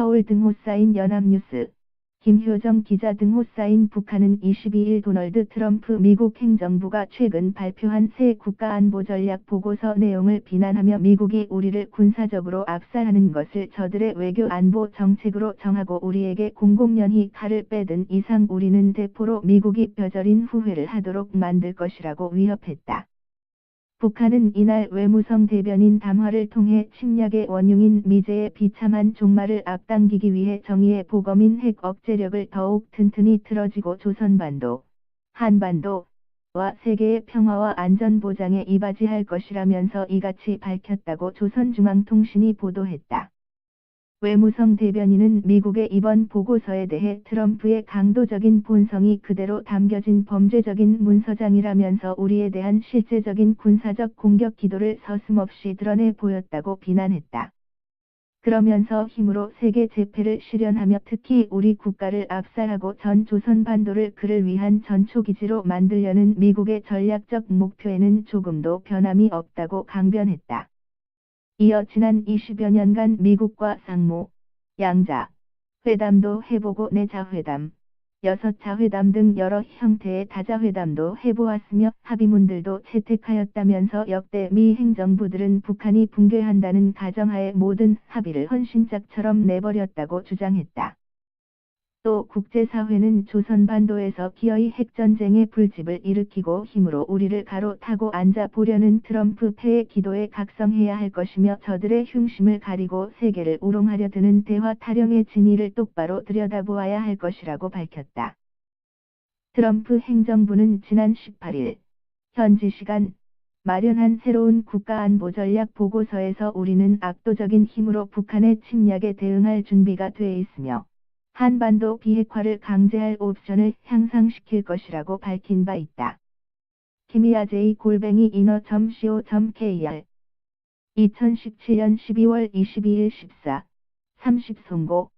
서울 등호 쌓인 연합뉴스 김효정 기자 등호 쌓인 북한은 22일 도널드 트럼프 미국 행정부가 최근 발표한 새 국가안보전략 보고서 내용을 비난하며 미국이 우리를 군사적으로 압살하는 것을 저들의 외교 안보 정책으로 정하고 우리에게 공공연히 칼을 빼든 이상 우리는 대포로 미국이 뼈저린 후회를 하도록 만들 것이라고 위협했다. 북한은 이날 외무성 대변인 담화를 통해 침략의 원흉인 미제의 비참한 종말을 앞당기기 위해 정의의 보검인 핵 억제력을 더욱 튼튼히 틀어지고 조선반도, 한반도, 와 세계의 평화와 안전 보장에 이바지할 것이라면서 이같이 밝혔다고 조선중앙통신이 보도했다. 외무성 대변인은 미국의 이번 보고서에 대해 트럼프의 강도적인 본성이 그대로 담겨진 범죄적인 문서장이라면서 우리에 대한 실제적인 군사적 공격 기도를 서슴없이 드러내 보였다고 비난했다. 그러면서 힘으로 세계 재패를 실현하며 특히 우리 국가를 압살하고 전 조선 반도를 그를 위한 전초기지로 만들려는 미국의 전략적 목표에는 조금도 변함이 없다고 강변했다. 이어 지난 20여 년간 미국과 상무, 양자, 회담도 해보고 내자회담, 여섯자회담 등 여러 형태의 다자회담도 해보았으며 합의문들도 채택하였다면서 역대 미 행정부들은 북한이 붕괴한다는 가정하에 모든 합의를 헌신짝처럼 내버렸다고 주장했다. 또 국제사회는 조선반도에서 기어이 핵전쟁의 불집을 일으키고 힘으로 우리를 가로타고 앉아 보려는 트럼프 패의 기도에 각성해야 할 것이며 저들의 흉심을 가리고 세계를 우롱하려 드는 대화 타령의 진위를 똑바로 들여다보아야 할 것이라고 밝혔다. 트럼프 행정부는 지난 18일 현지 시간 마련한 새로운 국가안보전략 보고서에서 우리는 압도적인 힘으로 북한의 침략에 대응할 준비가 돼 있으며 한반도 비핵화를 강제할 옵션을 향상시킬 것이라고 밝힌 바 있다. 키미야 제이 골뱅이 인어.co.kr 2017년 12월 22일 14, 30 송고